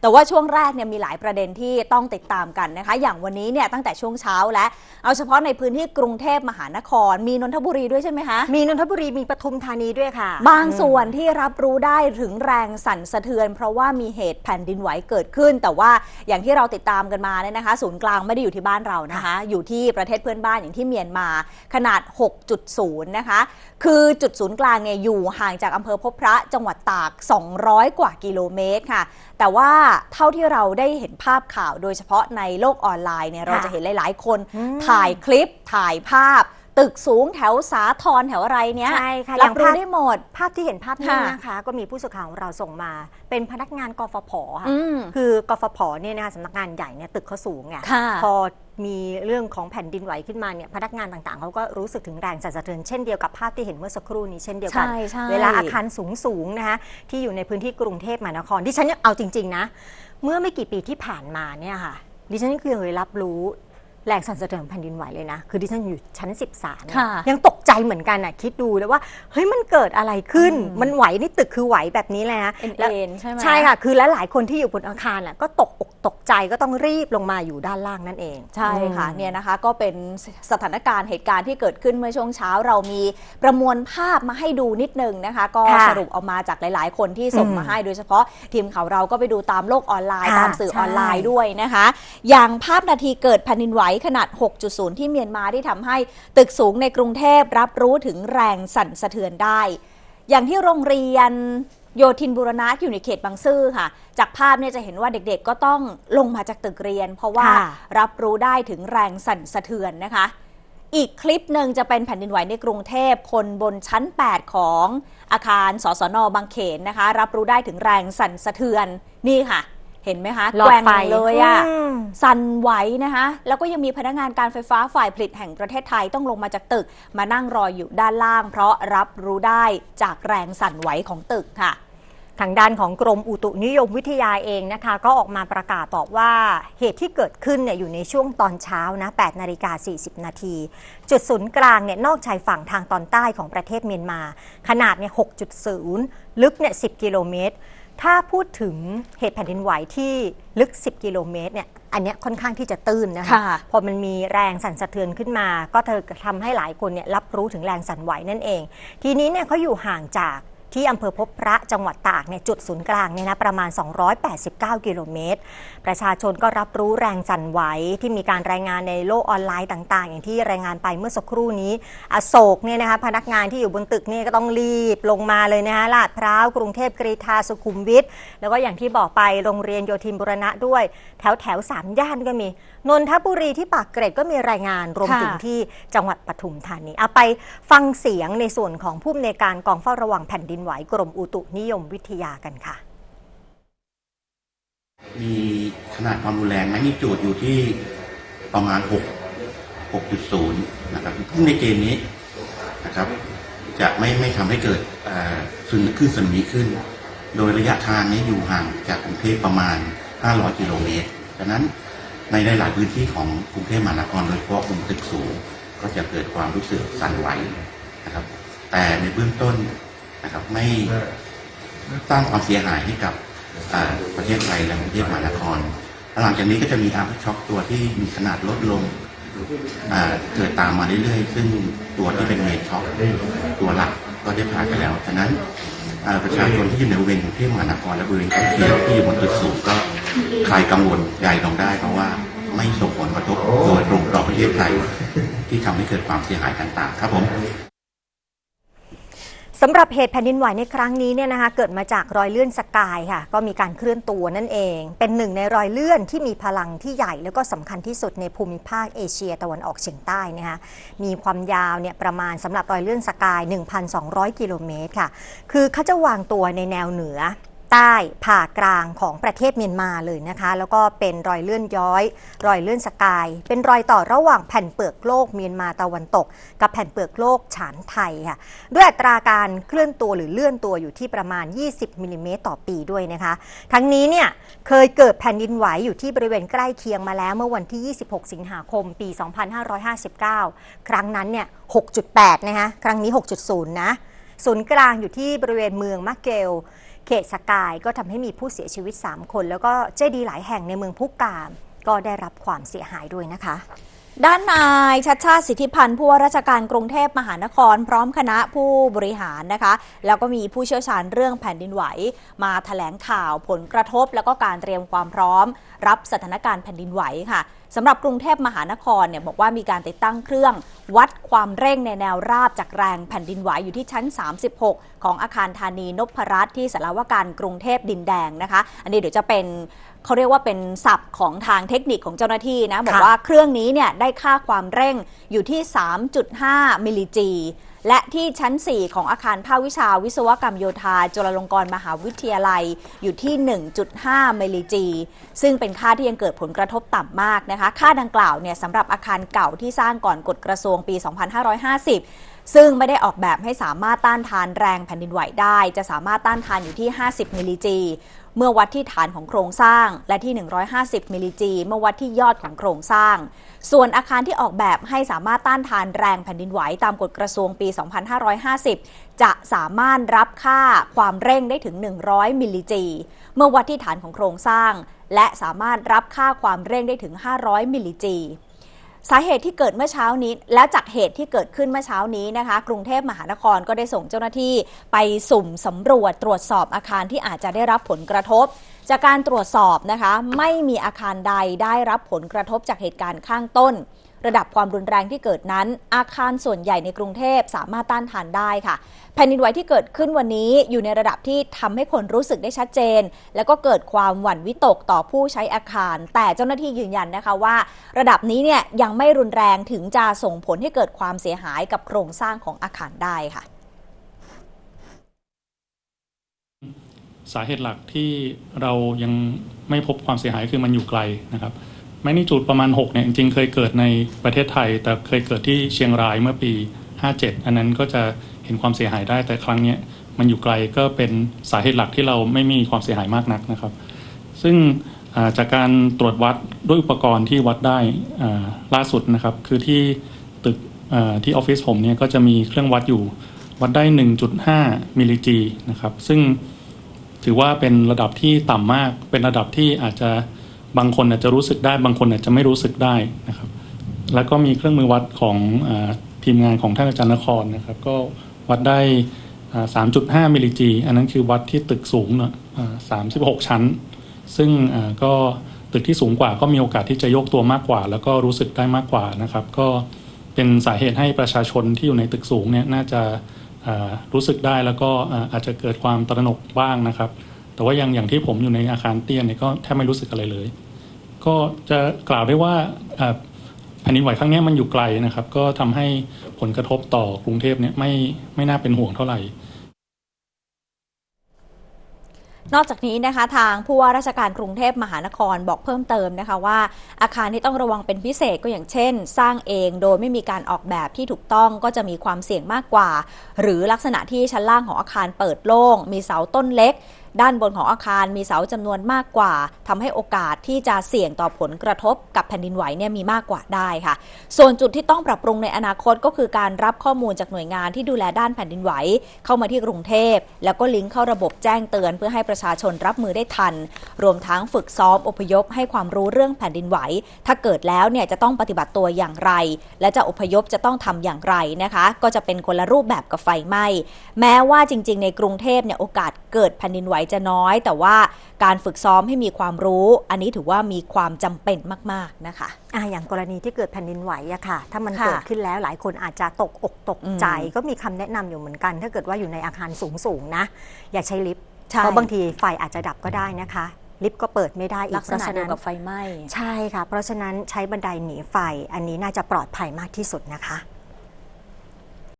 แต่ว่าช่วงแรกเนี่ยมีหลายประเด็นที่ต้องติดตามกันนะคะ อย่างวันนี้เนี่ยตั้งแต่ช่วงเช้าและ เอาเฉพาะในพื้นที่กรุงเทพมหานคร มีนนทบุรีด้วยใช่ไหมคะมีนนทบุรีมีปทุมธานีด้วยค่ะ บางส่วนที่รับรู้ได้ถึงแรงสั่นสะเทือน เพราะว่ามีเหตุแผ่นดินไหวเกิดขึ้น แต่ว่าอย่างที่เราติดตามกันมาเนี่ยนะคะ ศูนย์กลางไม่ได้อยู่ที่บ้านเรานะคะ อยู่ที่ประเทศเพื่อนบ้านอย่างที่เมียนมาขนาด 6.0 นะคะ คือจุดศูนย์กลางเนี่ยอยู่ห่างจากอำเภอพบพระจังหวัดตาก 200 กว่ากิโลเมตรค่ะ แต่ว่าเท่าที่เราได้เห็นภาพข่าว โดยเฉพาะในโลกออนไลน์เนี่ยเราจะเห็นหลาย ๆ คนอืมถ่ายคลิปถ่ายภาพ ตึกสูงแถวสาทรแถวอะไรเนี้ยใช่ค่ะอรัย่าบงรู้ภาพได้หมด ภาพที่เห็นภาพนี้ค่ะนะคะ ก็มีผู้สื่อข่าวของเราส่งมา เป็นพนักงานกฟผค่ะอืมคือกฟผเนี่ยนะคะสำนักงานใหญ่เนี่ยตึกเขาสูงไงค่ะพอ มีเรื่องของแผ่นดินไหวขึ้นมาเนี่ยพนักงานต่างๆเขาก็รู้สึกถึงแรงสั่นสะเทือนเช่นเดียวกับภาพที่เห็นเมื่อสักครู่นี้เช่นเดียวกัน ใช่ใช่ เวลาอาคารสูงสูงๆนะคะที่อยู่ในพื้นที่กรุงเทพมหานครที่ฉันเนี่ยเอาจริงๆนะ เมื่อไม่กี่ปีที่ผ่านมาเนี่ยค่ะ ดิฉันเคยรับรู้แรงสั่นสะเทือนของแผ่นดินไหวเลยนะ คือดิฉันอยู่ชั้น 13เนี่ยค่ะ ยังตก ใจเหมือนกันอะคิดดูเลยว่าเฮ้ยมันเกิดอะไรขึ้น มันไหวนี่ตึกคือไหวแบบนี้แหละเอ็นแล้วเอ็นใช่ไหมใช่ค่ะ คือและหลายคนที่อยู่บนอาคารอะก็ตกอกตกใจก็ต้องรีบลงมาอยู่ด้านล่างนั่นเอง ใช่ค่ะอืมเนี่ยนะคะก็เป็นสถานการณ์เหตุการณ์ที่เกิดขึ้นเมื่อช่วงเช้าเรามีประมวลภาพมาให้ดูนิดนึงนะคะ ก็ค่ะสรุปเอามาจากหลาย ๆ คนที่ส่งอืมมาให้โดยเฉพาะทีมข่าวเราก็ไปดูตามโลกออนไลน์ค่ะตามสื่อใช่ออนไลน์ด้วยนะคะ อย่างภาพนาทีเกิดแผ่นดินไหวขนาด 6.0 ที่เมียนมาที่ทำให้ตึกสูงในกรุงเทพรับรู้ถึงแรงสั่นสะเทือนได้ อย่างที่โรงเรียนโยธินบุรณะที่อยู่ในเขตบางซื่อค่ะ จากภาพเนี่ยจะเห็นว่าเด็กๆ ก็ต้องลงมาจากตึกเรียน เพราะว่าค่ะรับรู้ได้ถึงแรงสั่นสะเทือนนะคะ อีกคลิปหนึ่งจะเป็นแผ่นดินไหวในกรุงเทพคนบนชั้น 8 ของอาคารสสนบางเขนนะคะ รับรู้ได้ถึงแรงสั่นสะเทือนนี่ค่ะ เห็นไหมคะหลอดแกว่งไฟเลยอะมสั่นไหวนะคะ แล้วก็ยังมีพนักงานการไฟฟ้าฝ่ายผลิตแห่งประเทศไทยต้องลงมาจากตึก มานั่งรออยู่ด้านล่าง เพราะรับรู้ได้จากแรงสั่นไหวของตึกค่ะทางด้านของกรมอุตุนิยมวิทยาเองนะคะ ก็ออกมาประกาศบอกว่าเหตุที่เกิดขึ้นเนี่ยอยู่ในช่วงตอนเช้านะ8นาฬิกา40 นาที จุดศูนย์กลางเนี่ยนอกชายฝั่งทางตอนใต้ของประเทศเมียนมา ขนาดเนี่ย6.0 ลึกเนี่ย 10 กิโลเมตร ถ้าพูดถึงเหตุแผ่นดินไหวที่ลึก 10 กิโลเมตรเนี่ยอันเนี้ยค่อนข้างที่จะตื้นนะคะ ค่ะ พอมันมีแรงสั่นสะเทือนขึ้นมา ก็เธอทำให้หลายคนเนี่ยรับรู้ถึงแรงสั่นไหวนั่นเอง ทีนี้เนี่ยเขาอยู่ห่างจาก ที่อำเภอพบพระจังหวัดตากเนี่ยจุดศูนย์กลางเนี่ยนะประมาณ 289 กิโลเมตร ประชาชนก็รับรู้แรงสั่นไหวที่มีการรายงานในโลกออนไลน์ต่าง ๆ อย่างที่รายงานไปเมื่อสักครู่นี้ อโศกเนี่ยนะคะพนักงานที่อยู่บนตึกเนี่ยก็ต้องรีบลงมาเลยนะคะลาดพร้าวกรุงเทพกรีฑาสุขุมวิทแล้วก็อย่างที่บอกไปโรงเรียนโยธินบุรณะด้วย แถวแถวสามย่านก็มีนนทบุรีที่ปากเกร็ดก็มีรายงานรวมค่ะถึงที่จังหวัดปทุมธานีเอาไปฟังเสียงในส่วนของผู้อำนวยการกองเฝ้าระวังแผ่นดินไหวกรมอุตุนิยมวิทยากันค่ะ มีขนาดความรุนแรงแมกนิจูดอยู่ที่ประมาณ 6 6.0 นะครับซึ่งในเกณฑ์นี้นะครับ จะไม่ไม่ทำให้เกิดเอ่อสึนขึ้นสนมิขึ้น โดยระยะทางนี้อยู่ห่างจากกรุงเทพประมาณ 500 กิโลเมตรดังนั้นในหลายพื้นที่ของกรุงเทพมหานครโดยเฉพาะบนตึกสูง ก็จะเกิดความรู้สึกสั่นไหวนะครับ แต่ในเบื้องต้น นะครับไม่สร้างความเสียหายให้กับประเทศไทยและกรุงเทพมหานครหลังจากนี้ก็จะมีอาร์ช็อคตัวที่มีขนาดลดลงเกิดตามมาเรื่อยๆ ซึ่งตัวที่เป็นเมนช็อคตัวหลักก็ได้ผ่านไปแล้วฉะนั้นประชาชนที่อยู่ในบริเวณกรุงเทพมหานครและบริเวณใกล้เคียงที่อยู่บนตึกสูงก็คลายกังวลใหญ่ลงได้ เพราะว่าไม่ส่งผลกระทบโดยตรงต่อประเทศไทยที่ทำให้เกิดความเสียหายต่างๆ ครับผม สำหรับเหตุแผ่นดินไหวในครั้งนี้เนี่ยนะคะเกิดมาจากรอยเลื่อนสกายค่ะ ก็มีการเคลื่อนตัวนั่นเอง เป็นหนึ่งในรอยเลื่อนที่มีพลังที่ใหญ่ แล้วก็สำคัญที่สุดในภูมิภาคเอเชียตะวันออกเฉียงใต้นะคะมีความยาวเนี่ยประมาณสำหรับรอยเลื่อนสกาย 1,200 กิโลเมตรค่ะ คือเขาจะวางตัวในแนวเหนือ ใต้ผ่ากลางของประเทศเมียนมาเลยนะคะ แล้วก็เป็นรอยเลื่อนย้อย รอยเลื่อนสกาย เป็นรอยต่อระหว่างแผ่นเปลือกโลกเมียนมาตะวันตก กับแผ่นเปลือกโลกฉานไทยค่ะด้วยอัตราการเคลื่อนตัวหรือเลื่อนตัวอยู่ที่ประมาณ 20มิลลิเมตรต่อปีด้วยนะคะ ทั้งนี้เนี่ยเคยเกิดแผ่นดินไหวอยู่ที่บริเวณใกล้เคียงมาแล้วเมื่อวันที่ 26 สิงหาคม ปี 2559 ครั้งนั้นเนี่ย 6.8 นะคะครั้งนี้ 6.0 นะศูนย์กลางอยู่ที่บริเวณเมืองมะเกล เขตสกายก็ทำให้มีผู้เสียชีวิต 3 คน แล้วก็เจดีย์หลายแห่งในเมืองพุกาม ก็ได้รับความเสียหายด้วยนะคะ ด้านนายชัดชาติสิทธิพันธ์ผู้ว่าราชการกรุงเทพมหานคร พร้อมคณะผู้บริหารนะคะ แล้วก็มีผู้เชี่ยวชาญเรื่องแผ่นดินไหว มาแถลงข่าวผลกระทบ แล้วก็การเตรียมความพร้อม รับสถานการณ์แผ่นดินไหวค่ะสำหรับกรุงเทพมหานครเนี่ยบอกว่ามีการติดตั้งเครื่อง วัดความเร่งในแนวราบจากแรงแผ่นดินไหวอยู่ที่ชั้น 36 ของอาคารธานีนพรัตน์ที่สารวการกรุงเทพดินแดงนะคะ อันนี้เดี๋ยวจะเป็น เขาเรียกว่าเป็นศัพท์ของทางเทคนิคของเจ้าหน้าที่นะบอกค่ะว่าเครื่องนี้เนี่ยได้ค่าความเร่งอยู่ที่ 3.5 มิลลิจี และที่ชั้น 4 ของอาคารภาควิชาวิศวกรรมโยธาจุฬาลงกรณ์มหาวิทยาลัยอยู่ที่ 1.5 มิลลิจี ซึ่งเป็นค่าที่ยังเกิดผลกระทบต่ำมากนะคะ ค่าดังกล่าวเนี่ยสำหรับอาคารเก่าที่สร้างก่อนกฎกระทรวงปี 2550ซึ่งไม่ได้ออกแบบให้สามารถต้านทานแรงแผ่นดินไหวได้ จะสามารถต้านทานอยู่ที่ 50 มิลลิจี เมื่อวัดที่ฐานของโครงสร้างและที่ 150มิลลิจี เมื่อวัดที่ยอดของโครงสร้าง ส่วนอาคารที่ออกแบบให้สามารถต้านทานแรงแผ่นดินไหวตามกฎกระทรวงปี 2550 จะสามารถรับค่าความเร่งได้ถึง 100มิลลิจี เมื่อวัดที่ฐานของโครงสร้าง และสามารถรับค่าความเร่งได้ถึง 500มิลลิจี สาเหตุที่เกิดเมื่อเช้านี้ และจากเหตุที่เกิดขึ้นเมื่อเช้านี้นะคะ กรุงเทพมหานครก็ได้ส่งเจ้าหน้าที่ไปสุ่มสำรวจตรวจสอบอาคารที่อาจจะได้รับผลกระทบ จากการตรวจสอบนะคะ ไม่มีอาคารใดได้รับผลกระทบจากเหตุการณ์ข้างต้น ระดับความรุนแรงที่เกิดนั้น อาคารส่วนใหญ่ในกรุงเทพสามารถต้านทานได้ค่ะ แผ่นดินไหวที่เกิดขึ้นวันนี้อยู่ในระดับที่ทำให้คนรู้สึกได้ชัดเจน แล้วก็เกิดความหวั่นวิตกต่อผู้ใช้อาคาร แต่เจ้าหน้าที่ยืนยันนะคะว่า ระดับนี้เนี่ยยังไม่รุนแรงถึงจะส่งผลให้เกิดความเสียหายกับโครงสร้างของอาคารได้ค่ะสาเหตุหลักที่เรายังไม่พบความเสียหายคือมันอยู่ไกลนะครับ แมกนิจูดประมาณ6เนี่ยจริงๆเคยเกิดในประเทศไทย แต่เคยเกิดที่เชียงรายเมื่อปี 57 อันนั้นก็จะเห็นความเสียหายได้แต่ครั้งนี้มันอยู่ไกลก็เป็นสาเหตุหลักที่เราไม่มีความเสียหายมากนักนะครับ ซึ่งาจากการตรวจวัดด้วยอุปกรณ์ที่วัดได้ล่าสุดนะครับ คือที่ตึกที่ออฟฟิศผมเนี่ยก็จะมีเครื่องวัดอยู่วัดได้ 1.5 มิลลิจีนะครับ ซึ่งถือว่าเป็นระดับที่ต่ำมาก เป็นระดับที่อาจจะ บางคนอาจจะรู้สึกได้ บางคนอาจจะไม่รู้สึกได้นะครับ แล้วก็มีเครื่องมือวัดของอทีมงานของท่านอาจารย์นครนะครับ ก็วัดได้ 3.5 มิลลิจี อันนั้นคือวัดที่ตึกสูงเนอะ36 ชั้น ซึ่งก็ตึกที่สูงกว่าก็มีโอกาสที่จะยกตัวมากกว่า แล้วก็รู้สึกได้มากกว่านะครับ ก็เป็นสาเหตุให้ประชาชนที่อยู่ในตึกสูงเนี่ยน่าจะารู้สึกได้แล้วก็อาจจะเกิดความตระหนกบ้างนะครับ แต่ว่าอย่างอย่างที่ผมอยู่ในอาคารเตี้ยเนี่ยก็แทบไม่รู้สึกอะไรเลย ก็จะกล่าวได้ว่าอ่าแผ่นดินไหวครั้งนี้มันอยู่ไกลนะครับ ก็ทำให้ผลกระทบต่อกรุงเทพเนี่ยไม่ไม่น่าเป็นห่วงเท่าไหร่นอกจากนี้นะคะทางผู้ว่าราชการกรุงเทพมหานครบอกเพิ่มเติมนะคะว่า อาคารที่ต้องระวังเป็นพิเศษก็อย่างเช่น สร้างเองโดยไม่มีการออกแบบที่ถูกต้องก็จะมีความเสี่ยงมากกว่า หรือลักษณะที่ชั้นล่างของอาคารเปิดโล่ง มีเสาต้นเล็ก ด้านบนของอาคารมีเสาจำนวนมากกว่าทำให้โอกาสที่จะเสี่ยงต่อผลกระทบกับแผ่นดินไหวเนี่ยมีมากกว่าได้ค่ะ ส่วนจุดที่ต้องปรับปรุงในอนาคตก็คือการรับข้อมูลจากหน่วยงานที่ดูแลด้านแผ่นดินไหว เข้ามาที่กรุงเทพ แล้วก็ลิงก์เข้าระบบแจ้งเตือน เพื่อให้ประชาชนรับมือได้ทัน รวมทั้งฝึกซ้อมอพยพให้ความรู้เรื่องแผ่นดินไหว ถ้าเกิดแล้วเนี่ยจะต้องปฏิบัติตัวอย่างไร และจะอพยพจะต้องทำอย่างไรนะคะ ก็จะเป็นคนละรูปแบบกับไฟไหม้แม้ว่าจริง ๆ ในกรุงเทพเนี่ยโอกาสเกิดแผ่นดินไหวจะน้อย แต่ว่าการฝึกซ้อมให้มีความรู้ อันนี้ถือว่ามีความจำเป็นมาก ๆนะคะอ่าอย่างกรณีที่เกิดแผ่นดินไหวอะค่ะ ถ้ามันค่ะเกิดขึ้นแล้วหลายคนอาจจะตกอกตกใจอืมก็มีคำแนะนำอยู่เหมือนกัน ถ้าเกิดว่าอยู่ในอาคารสูงๆนะ อย่าใช้ลิฟต์ใช่เพราะบางทีไฟอาจจะดับก็ได้นะคะลิฟต์ก็เปิดไม่ได้อีลักกเพษราะณะฉะเดียนั้วนกับไฟไหม้ใช่ค่ะ เพราะฉะนั้นใช้บันไดหนีไฟอันนี้น่าจะปลอดภัยมากที่สุดนะคะ